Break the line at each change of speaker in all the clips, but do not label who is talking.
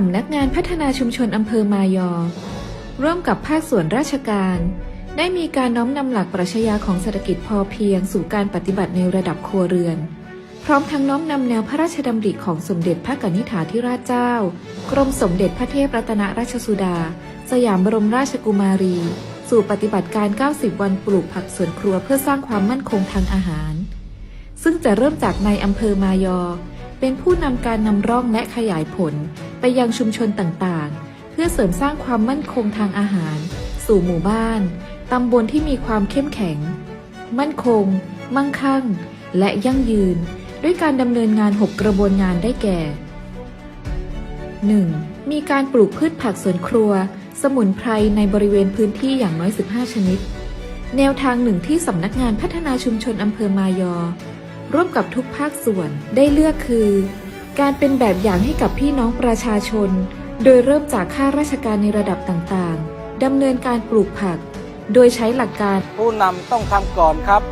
สำนักงานพัฒนาชุมชนอำเภอมายอ ร่วมกับภาคส่วนราชการ ได้มีการน้อมนำหลักปรัชญาของเศรษฐกิจพอเพียงสู่การปฏิบัติในระดับครัวเรือน พร้อมทั้งน้อมนำแนวพระราชดำริของสมเด็จพระกนิษฐาธิราชเจ้า กรมสมเด็จพระเทพรัตนราชสุดา สยามบรมราชกุมารี สู่ปฏิบัติการ 90 วันปลูกผักสวนครัวเพื่อสร้างความมั่นคงทางอาหาร ซึ่งจะเริ่มจากในอำเภอมายอ เป็นผู้นำการนำร่องและขยายผล ยังชุมชนต่างๆ เพื่อเสริมสร้างความมั่นคงทางอาหาร สู่หมู่บ้าน ตำบลที่มีความเข้มแข็ง มั่นคง มั่งคั่ง และยั่งยืน ด้วยการดำเนินงาน 6 กระบวนงานได้แก่ 1. มีการปลูกพืชผักสวนครัว สมุนไพรในบริเวณพื้นที่อย่างน้อย 15 ชนิด แนวทางหนึ่งที่สำนักงานพัฒนาชุมชนอำเภอมายอ ร่วมกับทุกภาคส่วนได้เลือกคือ การเป็นแบบอย่างให้กับพี่น้องประชาชน โดยเริ่มจากข้าราชการในระดับต่างๆดำเนินการปลูกผัก โดยใช้หลักการ
ผู้นำต้องทำก่อนครับ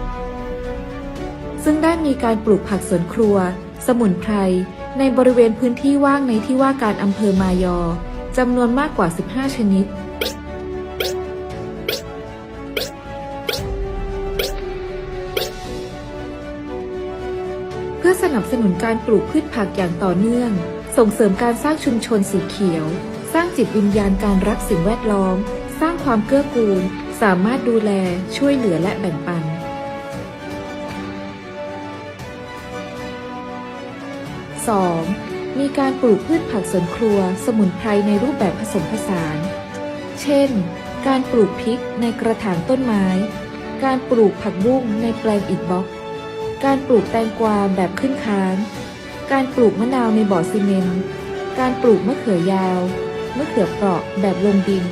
ซึ่งได้มีการปลูกผักสวนครัว สมุนไพร ในบริเวณพื้นที่ว่างในที่ว่าการอำเภอมายอจำนวนมากกว่า 15 ชนิด อสนับสนุนการปลูกพืชผักอย่างต่อเนื่อง ส่งเสริมการสร้างชุมชนสีเขียว สร้างจิตวิญญาณการรักสิ่งแวดล้อม สร้างความเกื้อกูล สามารถดูแล ช่วยเหลือและแบ่งปัน 2. มีการปลูกพืชผักสวนครัว สมุนไพรในรูปแบบผสมผสาน เช่น การปลูกพริกในกระถางต้นไม้ การปลูกผักบุ้งในแปลงอิฐบล็อก การปลูกแตงกวาแบบขึ้นค้าง การปลูกมะนาวในบ่อซีเมนต์การปลูกมะเขือยาว มะเขือเปราะแบบลงดิน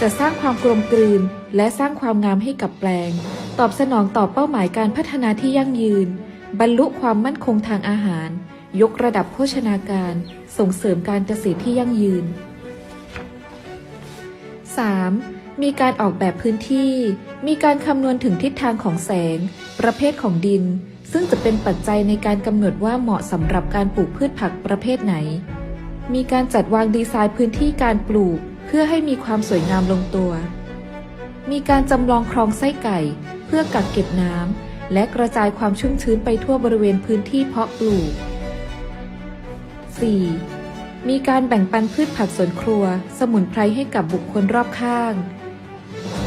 จะสร้างความกลมกลืนและสร้างความงามให้กับแปลง ตอบสนองต่อเป้าหมายการพัฒนาที่ยั่งยืน บรรลุความมั่นคงทางอาหาร ยกระดับโภชนาการ ส่งเสริมการเกษตรที่ยั่งยืน 3. มีการออกแบบพื้นที่ มีการคำนวณถึงทิศทางของแสง ประเภทของดิน ซึ่งจะเป็นปัจจัยในการกำหนดว่าเหมาะสำหรับการปลูกพืชผักประเภทไหน มีการจัดวางดีไซน์พื้นที่การปลูก เพื่อให้มีความสวยงามลงตัว มีการจำลองคลองไส้ไก่ เพื่อกักเก็บน้ำและกระจายความชุ่มชื้นไปทั่วบริเวณพื้นที่เพาะปลูก 4. มีการแบ่งปันพืชผักสวนครัว สมุนไพรให้กับบุคคลรอบข้าง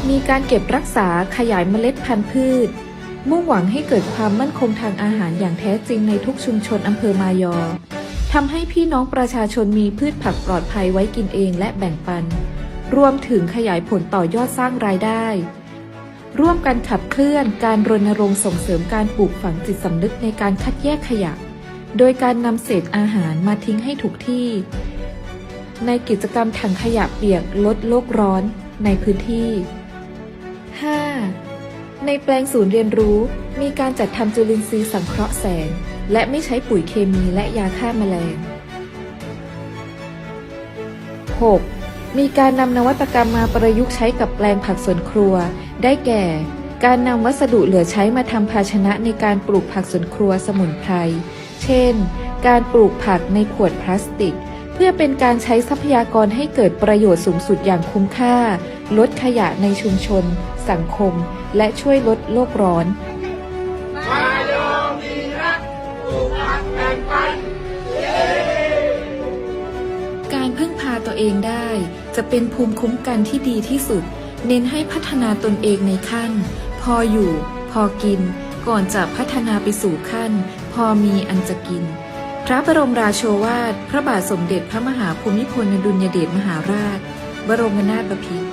มีการเก็บรักษาขยายเมล็ดพันธุ์พืช มุ่งหวังให้เกิดความมั่นคงทางอาหารอย่างแท้จริงในทุกชุมชนอำเภอมายอทำให้พี่น้องประชาชนมีพืชผักปลอดภัยไว้กินเองและแบ่งปัน รวมถึงขยายผลต่อยอดสร้างรายได้ ร่วมกันขับเคลื่อนการรณรงค์ส่งเสริมการปลูกฝังจิตสำนึกในการคัดแยกขยะ โดยการนำเศษอาหารมาทิ้งให้ถูกที่ ในกิจกรรมถังขยะเปียกลดโลกร้อนในพื้นที่ 5. ในแปลงศูนย์เรียนรู้ มีการจัดทำจุลินทรีย์สังเคราะห์แสง และไม่ใช้ปุ๋ยเคมีและยาฆ่าแมลง 6. มีการนำนวัตกรรมมาประยุกต์ใช้กับแปลงผักสวนครัว ได้แก่ การนำวัสดุเหลือใช้มาทำภาชนะในการปลูกผักสวนครัวสมุนไพร เช่น การปลูกผักในขวดพลาสติก เพื่อเป็นการใช้ทรัพยากรให้เกิดประโยชน์สูงสุดอย่างคุ้มค่า ลดขยะในชุมชน สังคม และช่วยลดโลกร้อนการพึ่งพาตัวเองได้ จะเป็นภูมิคุ้มกันที่ดีที่สุด เน้นให้พัฒนาตนเองในขั้น พออยู่ พอกิน ก่อนจะพัฒนาไปสู่ขั้น พอมีอันจะกิน พระบรมราโชวาท พระบาทสมเด็จพระมหาภูมิพลอดุลยเดชมหาราช บรมนาถบพิตร